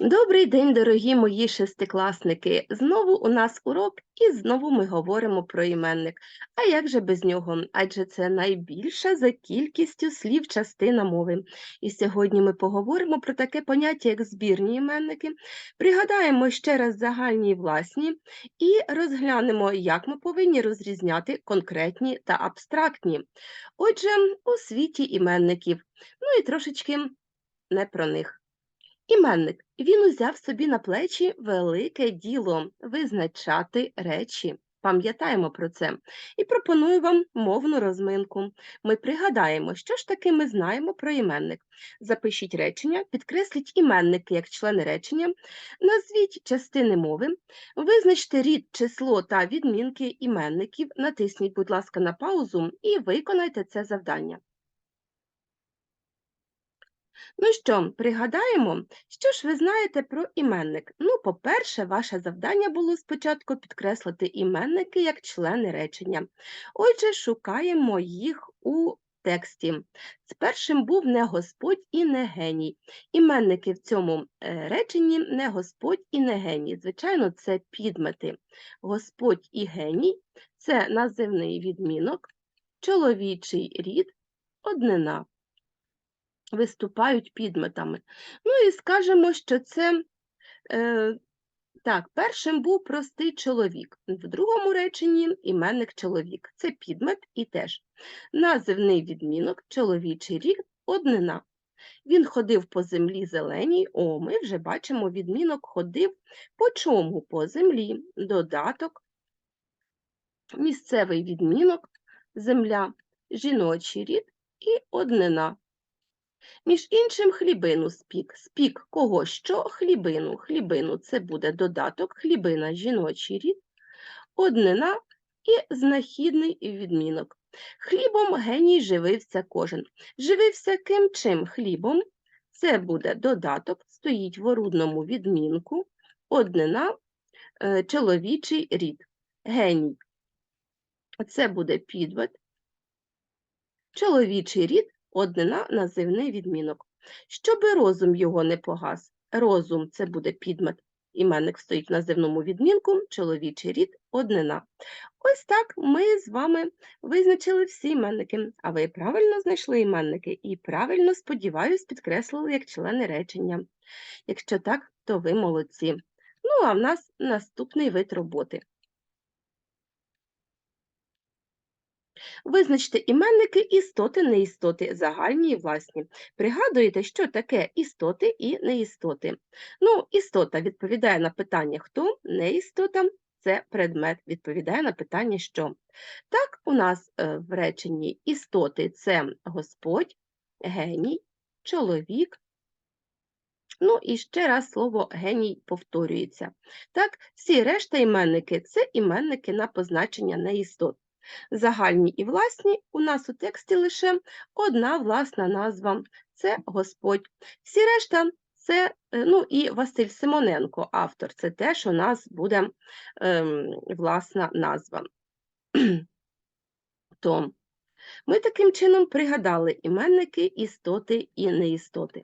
Добрий день, дорогі мої шестикласники! Знову у нас урок, і знову ми говоримо про іменник. А як же без нього? Адже це найбільша за кількістю слів частина мови. І сьогодні ми поговоримо про таке поняття, як збірні іменники, пригадаємо ще раз загальні і власні, і розглянемо, як ми повинні розрізняти конкретні та абстрактні. Отже, у світі іменників, ну і трошечки не про них. Іменник. Він узяв собі на плечі велике діло визначати речі. Пам'ятаємо про це. І пропоную вам мовну розминку. Ми пригадаємо, що ж таки ми знаємо про іменник. Запишіть речення, підкресліть іменники як члени речення, назвіть частини мови, визначте рід, число та відмінки іменників, натисніть, будь ласка, на паузу і виконайте це завдання. Ну що, пригадаємо, що ж ви знаєте про іменник? Ну, по-перше, ваше завдання було спочатку підкреслити іменники як члени речення. Отже, шукаємо їх у тексті. З першим був не Господь і не геній. Іменники в цьому е, реченні не Господь і не геній. Звичайно, це підмети. Господь і геній це називний відмінок, чоловічий рід, однина виступають підметами. Ну і скажемо, що це е, так, першим був простий чоловік, в другому реченні іменник чоловік. Це підмет і теж називний відмінок, чоловічий рік, однина. Він ходив по землі зеленій, о, ми вже бачимо відмінок ходив по чому по землі, додаток, місцевий відмінок, земля, жіночий рід і однина. Між іншим, хлібину спік. Спік кого що? Хлібину. Хлібину це буде додаток, хлібина жіночий рід, однина і знахідний відмінок. Хлібом геній живився кожен. Живився ким чим хлібом? Це буде додаток, стоїть в орудному відмінку, однина, е, чоловічий рід. Геній. Це буде підвид. Чоловічий рід однина називний відмінок. Щоби розум його не погас. Розум це буде підмет. Іменник стоїть в називному відмінку, чоловічий рід, однина. Ось так ми з вами визначили всі іменники, а ви правильно знайшли іменники і правильно, сподіваюсь, підкреслили як члени речення. Якщо так, то ви молодці. Ну, а в нас наступний вид роботи. Визначте іменники істоти, неістоти, загальні і власні. Пригадуєте, що таке істоти і неістоти. Ну, істота відповідає на питання хто, неістота це предмет, відповідає на питання що. Так, у нас е, в реченні істоти це Господь, геній, чоловік. Ну і ще раз слово геній повторюється. Так, всі решта іменники це іменники на позначення неістот. Загальні і власні у нас у тексті лише одна власна назва це Господь. Всі решта це, е, ну і Василь Симоненко, автор, це теж у нас буде ем, власна назва. То ми таким чином пригадали іменники, істоти і неістоти.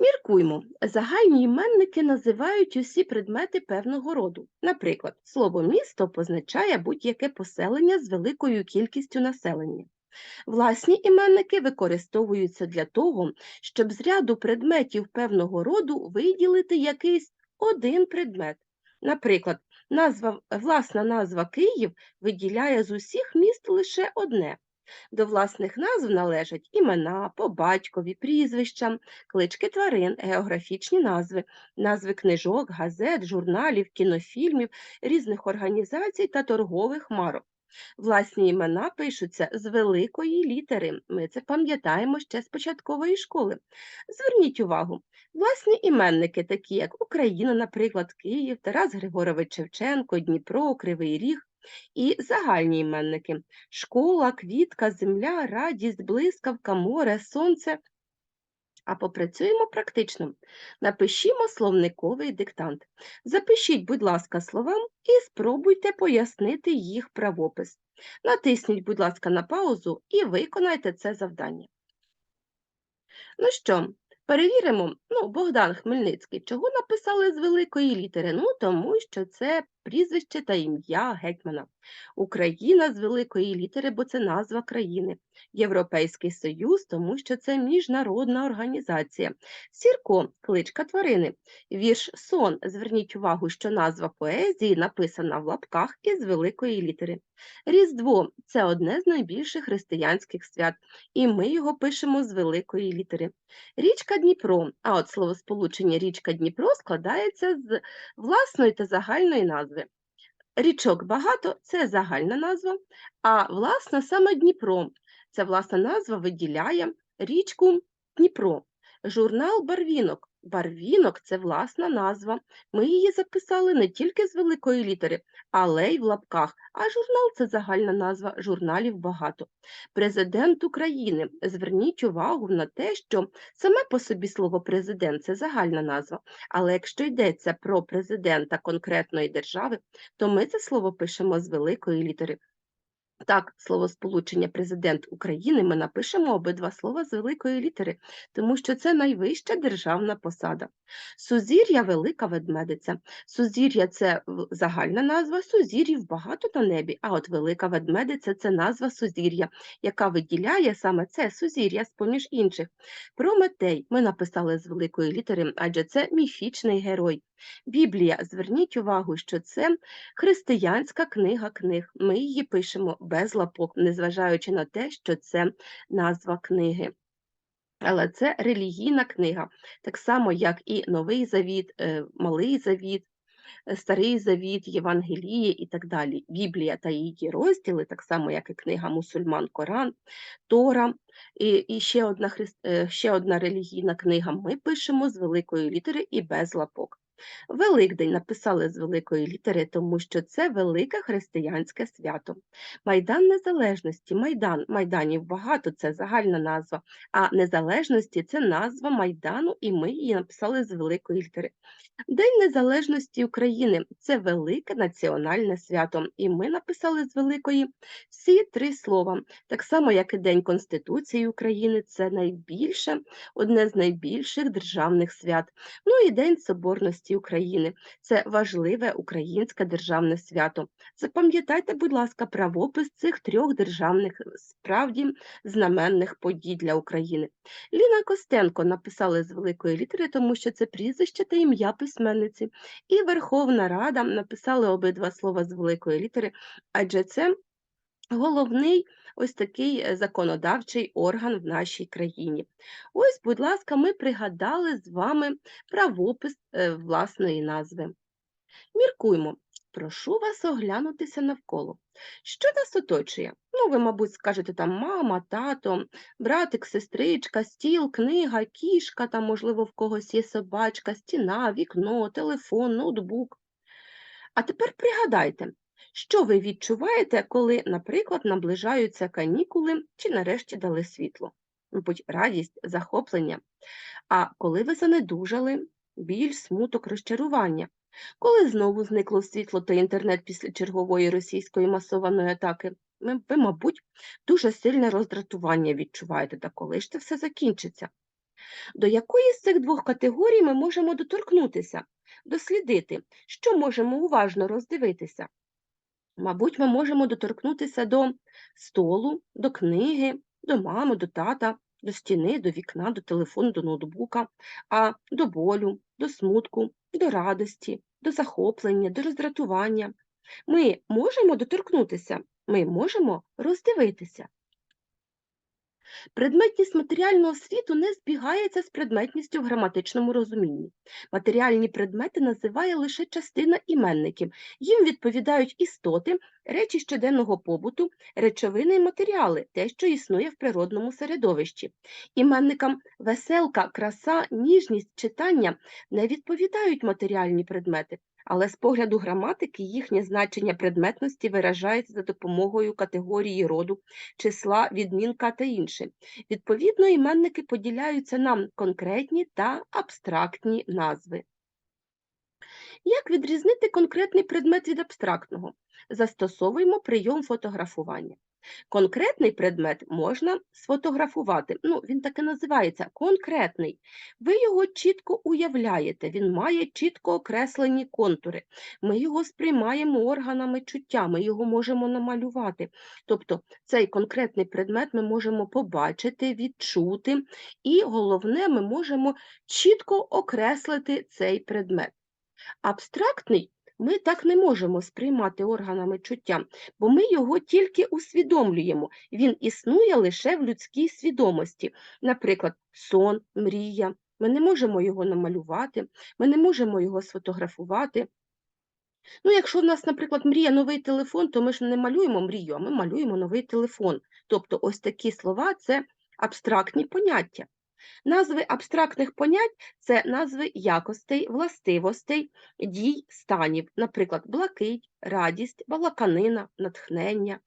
Міркуймо, загальні іменники називають усі предмети певного роду. Наприклад, слово місто позначає будь-яке поселення з великою кількістю населення. Власні іменники використовуються для того, щоб з ряду предметів певного роду виділити якийсь один предмет. Наприклад, назва, власна назва Київ виділяє з усіх міст лише одне. До власних назв належать імена, по батькові, прізвища, клички тварин, географічні назви, назви книжок, газет, журналів, кінофільмів, різних організацій та торгових марок. Власні імена пишуться з великої літери. Ми це пам'ятаємо ще з початкової школи. Зверніть увагу, власні іменники, такі як Україна, наприклад, Київ, Тарас Григорович Шевченко, Дніпро, Кривий Ріг, і загальні іменники школа, квітка, земля, радість, блискавка, море, сонце. А попрацюємо практично. Напишімо словниковий диктант. Запишіть, будь ласка, словам і спробуйте пояснити їх правопис. Натисніть, будь ласка, на паузу і виконайте це завдання. Ну що, Перевіримо, ну, Богдан Хмельницький, чого написали з великої літери? Ну, тому що це прізвище та ім'я гетьмана. Україна з великої літери, бо це назва країни. Європейський Союз, тому що це міжнародна організація. Сірко кличка тварини. Вірш сон. Зверніть увагу, що назва поезії написана в лапках із великої літери. Різдво це одне з найбільших християнських свят, і ми його пишемо з великої літери. Річка Дніпро, а от словосполучення річка Дніпро складається з власної та загальної назви. Річок багато це загальна назва, а власна саме Дніпро. Це власна назва виділяє річку Дніпро. Журнал Барвінок. Барвінок це власна назва. Ми її записали не тільки з великої літери, але й в лапках. А журнал це загальна назва, журналів багато. Президент України. Зверніть увагу на те, що саме по собі слово президент це загальна назва. Але якщо йдеться про президента конкретної держави, то ми це слово пишемо з великої літери. Так, словосполучення президент України ми напишемо обидва слова з великої літери, тому що це найвища державна посада. Сузір'я велика ведмедиця. Сузір'я це загальна назва, сузір'їв багато на небі, а от велика ведмедиця це назва сузір'я, яка виділяє саме це сузір'я з поміж інших. Прометей ми написали з великої літери, адже це міфічний герой. Біблія, зверніть увагу, що це християнська книга книг. Ми її пишемо без лапок, незважаючи на те, що це назва книги. Але це релігійна книга, так само, як і Новий Завіт, е, Малий Завіт, е, Старий Завіт, Євангеліє і так далі. Біблія та її розділи, так само, як і книга Мусульман Коран, Тора. І і ще одна е, ще одна релігійна книга ми пишемо з великої літери і без лапок. Великдень написали з великої літери, тому що це велике християнське свято. Майдан Незалежності, Майдан, Майданів багато, це загальна назва, а незалежності це назва Майдану, і ми її написали з великої літери. День Незалежності України це велике національне свято, і ми написали з великої всі три слова. Так само, як і День Конституції України, це найбільше, одне з найбільших державних свят. Ну і День Соборності України це важливе українське державне свято. Запам'ятайте, будь ласка, правопис цих трьох державних справді знаменних подій для України. Ліна Костенко написали з великої літери, тому що це прізвище та ім'я письменниці, і Верховна Рада написали обидва слова з великої літери, адже це головний ось такий е, законодавчий орган в нашій країні. Ось, будь ласка, ми пригадали з вами правопис е, власної назви. Міркуймо, прошу вас оглянутися навколо. Що нас оточує? Ну, ви, мабуть, скажете там мама, тато, братик, сестричка, стіл, книга, кішка, там, можливо, в когось є собачка, стіна, вікно, телефон, ноутбук. А тепер пригадайте, що ви відчуваєте, коли, наприклад, наближаються канікули чи нарешті дали світло? Мабуть, радість, захоплення. А коли ви занедужали, біль, смуток, розчарування, коли знову зникло світло та інтернет після чергової російської масованої атаки, ви, мабуть, дуже сильне роздратування відчуваєте, та коли ж це все закінчиться? До якої з цих двох категорій ми можемо доторкнутися, дослідити, що можемо уважно роздивитися? Мабуть, ми можемо доторкнутися до столу, до книги, до мами, до тата, до стіни, до вікна, до телефону, до ноутбука, а до болю, до смутку, до радості, до захоплення, до роздратування. Ми можемо доторкнутися, ми можемо роздивитися. Предметність матеріального світу не збігається з предметністю в граматичному розумінні. Матеріальні предмети називає лише частина іменників. Їм відповідають істоти, речі щоденного побуту, речовини і матеріали, те, що існує в природному середовищі. Іменникам веселка, краса, ніжність, читання не відповідають матеріальні предмети але з погляду граматики їхнє значення предметності виражається за допомогою категорії роду, числа, відмінка та інше. Відповідно, іменники поділяються на конкретні та абстрактні назви. Як відрізнити конкретний предмет від абстрактного? Застосовуємо прийом фотографування. Конкретний предмет можна сфотографувати. Ну, він так і називається конкретний. Ви його чітко уявляєте, він має чітко окреслені контури. Ми його сприймаємо органами чуття, ми його можемо намалювати. Тобто цей конкретний предмет ми можемо побачити, відчути, і головне, ми можемо чітко окреслити цей предмет. Абстрактний ми так не можемо сприймати органами чуття, бо ми його тільки усвідомлюємо. Він існує лише в людській свідомості. Наприклад, сон, мрія. Ми не можемо його намалювати, ми не можемо його сфотографувати. Ну, якщо в нас, наприклад, мрія новий телефон, то ми ж не малюємо мрію, а ми малюємо новий телефон. Тобто, ось такі слова це абстрактні поняття. Назви абстрактних понять це назви якостей, властивостей, дій, станів, наприклад, блакить, радість, балаканина, натхнення.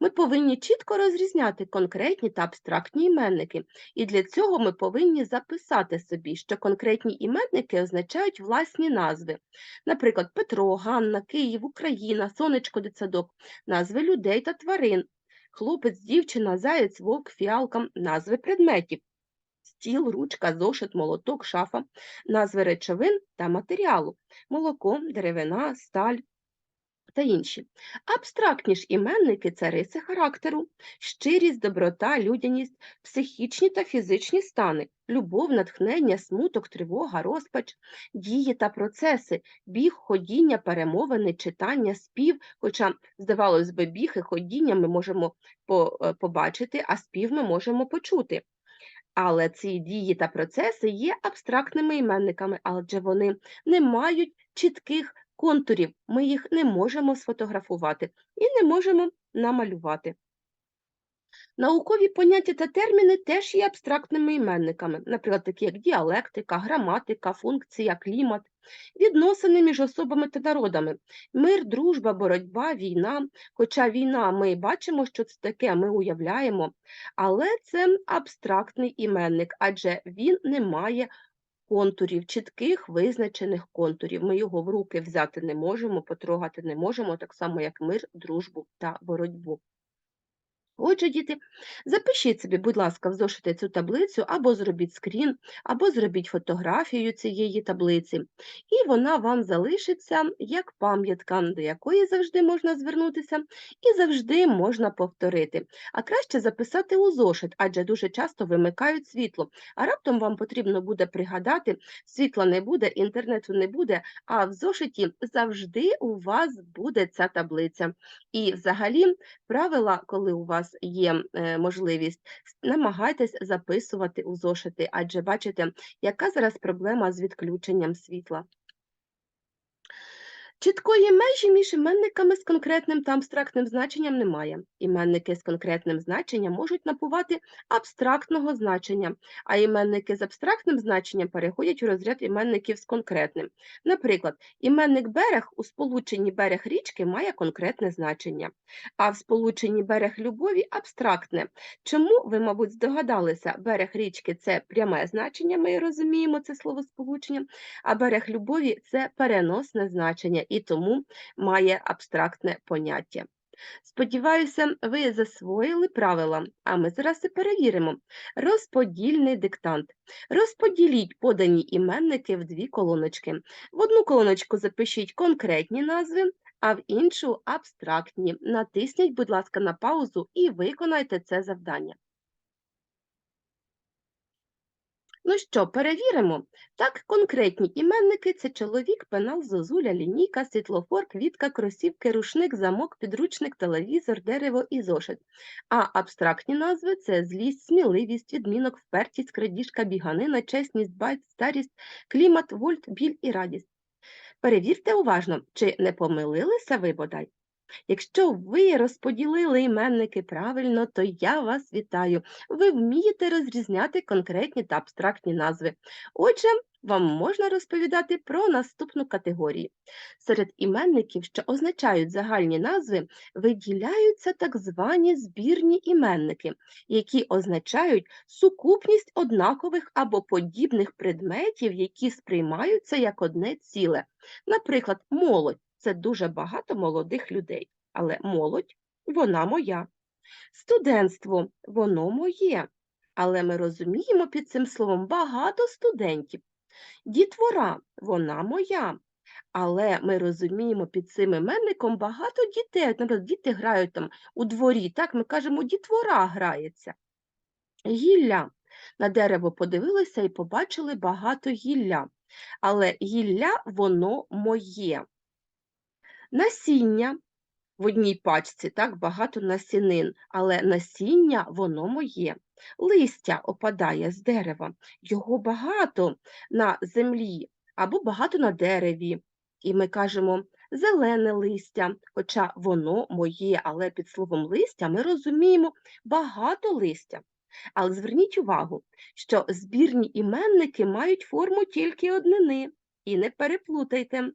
Ми повинні чітко розрізняти конкретні та абстрактні іменники, і для цього ми повинні записати собі, що конкретні іменники означають власні назви. Наприклад, Петро, Ганна, Київ, Україна, Сонечко, дитсадок, назви людей та тварин, хлопець, дівчина, заєць, вовк, фіалка, назви предметів стіл, ручка, зошит, молоток, шафа, назви речовин та матеріалу, молоко, деревина, сталь та інші. Абстрактні ж іменники це риси характеру, щирість, доброта, людяність, психічні та фізичні стани, любов, натхнення, смуток, тривога, розпач, дії та процеси, біг, ходіння, перемовини, читання, спів. Хоча, здавалось би, біг і ходіння ми можемо е, побачити, а спів ми можемо почути. Але ці дії та процеси є абстрактними іменниками, адже вони не мають чітких контурів, ми їх не можемо сфотографувати і не можемо намалювати. Наукові поняття та терміни теж є абстрактними іменниками, наприклад, такі як діалектика, граматика, функція, клімат, відносини між особами та народами, мир, дружба, боротьба, війна. Хоча війна ми бачимо, що це таке, ми уявляємо, але це абстрактний іменник, адже він не має контурів, чітких визначених контурів. Ми його в руки взяти не можемо, потрогати не можемо, так само, як мир, дружбу та боротьбу. Отже, діти, запишіть собі, будь ласка, в зошити цю таблицю, або зробіть скрін, або зробіть фотографію цієї таблиці, і вона вам залишиться як пам'ятка, до якої завжди можна звернутися і завжди можна повторити. А краще записати у зошит, адже дуже часто вимикають світло. А раптом вам потрібно буде пригадати, світла не буде, інтернету не буде, а в зошиті завжди у вас буде ця таблиця. І взагалі правила, коли у вас вас є е, можливість, намагайтесь записувати у зошити, адже бачите, яка зараз проблема з відключенням світла. Чіткої межі між іменниками з конкретним та абстрактним значенням немає. Іменники з конкретним значенням можуть набувати абстрактного значення, а іменники з абстрактним значенням переходять у розряд іменників з конкретним. Наприклад, іменник берег у сполученні берег річки має конкретне значення, а в сполученні берег любові абстрактне. Чому ви, мабуть, здогадалися, берег річки це пряме значення, ми розуміємо це словосполучення, а берег любові це переносне значення і тому має абстрактне поняття. Сподіваюся, ви засвоїли правила, а ми зараз і перевіримо. Розподільний диктант. Розподіліть подані іменники в дві колоночки. В одну колоночку запишіть конкретні назви, а в іншу абстрактні. Натисніть, будь ласка, на паузу і виконайте це завдання. Ну що, перевіримо. Так, конкретні іменники це чоловік, пенал, зозуля, лінійка, світлофор, квітка, кросівки, рушник, замок, підручник, телевізор, дерево і зошит. А абстрактні назви це злість, сміливість, відмінок, впертість, крадіжка, біганина, чесність, байт, старість, клімат, вольт, біль і радість. Перевірте уважно, чи не помилилися ви бодай. Якщо ви розподілили іменники правильно, то я вас вітаю. Ви вмієте розрізняти конкретні та абстрактні назви. Отже, вам можна розповідати про наступну категорію. Серед іменників, що означають загальні назви, виділяються так звані збірні іменники, які означають сукупність однакових або подібних предметів, які сприймаються як одне ціле. Наприклад, молодь це дуже багато молодих людей, але молодь вона моя. Студентство воно моє, але ми розуміємо під цим словом багато студентів. Дітвора вона моя. Але ми розуміємо під цим іменником багато дітей. Наприклад, діти грають там у дворі, так ми кажемо, дітвора грається. Гілля. На дерево подивилися і побачили багато гілля. Але гілля воно моє. Насіння в одній пачці, так, багато насінин, але насіння воно моє. Листя опадає з дерева, його багато на землі або багато на дереві. І ми кажемо зелене листя, хоча воно моє, але під словом листя ми розуміємо багато листя. Але зверніть увагу, що збірні іменники мають форму тільки однини. І не переплутайте.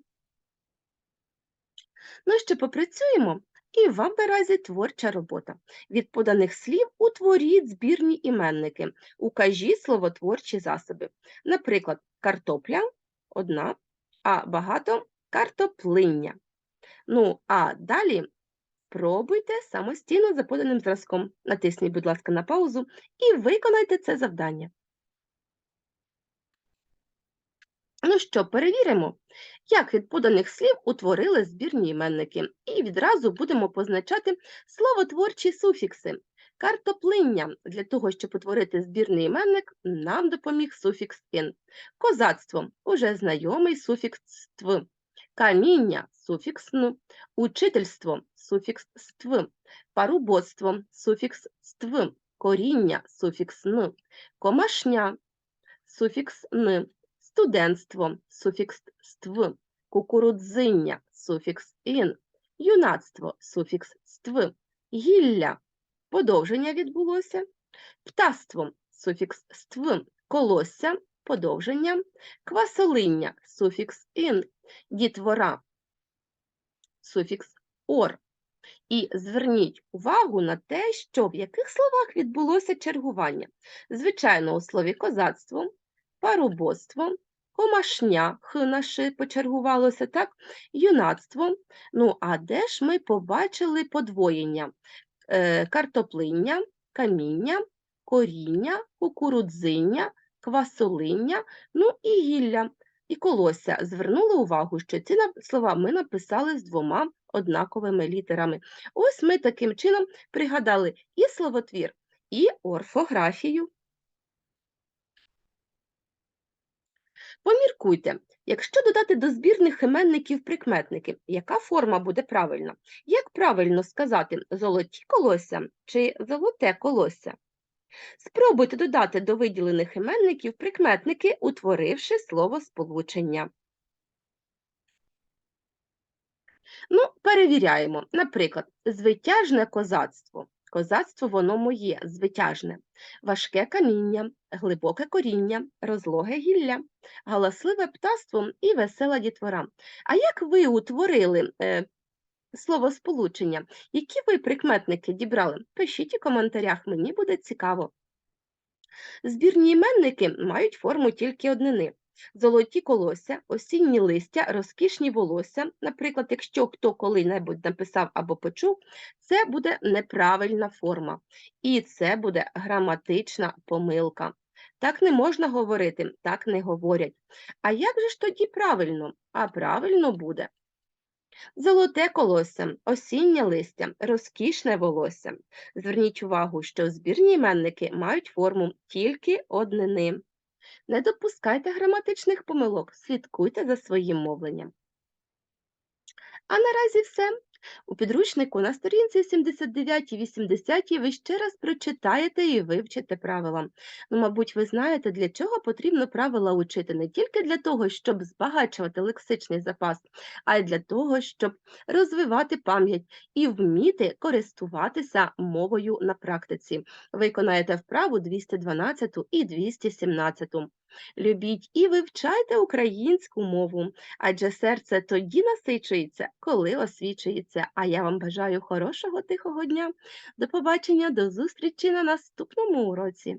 Ну що, попрацюємо? І вам наразі творча робота. Від поданих слів утворіть збірні іменники, укажіть словотворчі засоби. Наприклад, картопля одна, а багато картоплиння. Ну, а далі пробуйте самостійно за поданим зразком. Натисніть, будь ласка, на паузу і виконайте це завдання. Ну що, перевіримо, як від поданих слів утворили збірні іменники. І відразу будемо позначати словотворчі суфікси. Картоплиння. Для того, щоб утворити збірний іменник, нам допоміг суфікс «ин». Козацтво уже знайомий суфікс «тв». Каміння суфікс «н». Учительство суфікс «ств». Парубоцтво суфікс «ств». Коріння суфікс «н». Комашня суфікс «н» студентство суфікс ств, кукурудзиння суфікс ін, юнацтво суфікс ств, гілля. Подовження відбулося, птаство суфікс ств, колосся. Подовження, квасолиння суфікс ін, дітвора суфікс ор. І зверніть увагу на те, що в яких словах відбулося чергування. Звичайно, у слові козацтво парубоцтво, комашня, х почергувалося, так, юнацтво. Ну, а де ж ми побачили подвоєння? Е, Картоплиння, каміння, коріння, кукурудзиння, квасолиння, ну і гілля. І колося. Звернули увагу, що ці слова ми написали з двома однаковими літерами. Ось ми таким чином пригадали і словотвір, і орфографію. Поміркуйте, якщо додати до збірних іменників прикметники, яка форма буде правильна? Як правильно сказати золоті колося чи золоте колося? Спробуйте додати до виділених іменників прикметники, утворивши слово сполучення. Ну, перевіряємо. Наприклад, звитяжне козацтво. Козацтво воно моє, звитяжне, важке каміння, глибоке коріння, розлоге гілля, галасливе птаство і весела дітвора. А як ви утворили е, словосполучення? Які ви прикметники дібрали? Пишіть у коментарях, мені буде цікаво. Збірні іменники мають форму тільки однини. Золоті колосся, осінні листя, розкішні волосся. Наприклад, якщо хто коли-небудь написав або почув, це буде неправильна форма. І це буде граматична помилка. Так не можна говорити, так не говорять. А як же ж тоді правильно? А правильно буде. Золоте колосся, осіннє листя, розкішне волосся. Зверніть увагу, що збірні іменники мають форму тільки однини. Не допускайте граматичних помилок, слідкуйте за своїм мовленням. А наразі все. Підручнику на сторінці 79-80 ви ще раз прочитаєте і вивчите правила. Ну, мабуть, ви знаєте, для чого потрібно правила учити не тільки для того, щоб збагачувати лексичний запас, а й для того, щоб розвивати пам'ять і вміти користуватися мовою на практиці. Виконаєте вправу 212 і 217. Любіть і вивчайте українську мову адже серце тоді насичується, коли освічується. А я вам бажаю хорошого тихого дня. До побачення, до зустрічі на наступному уроці.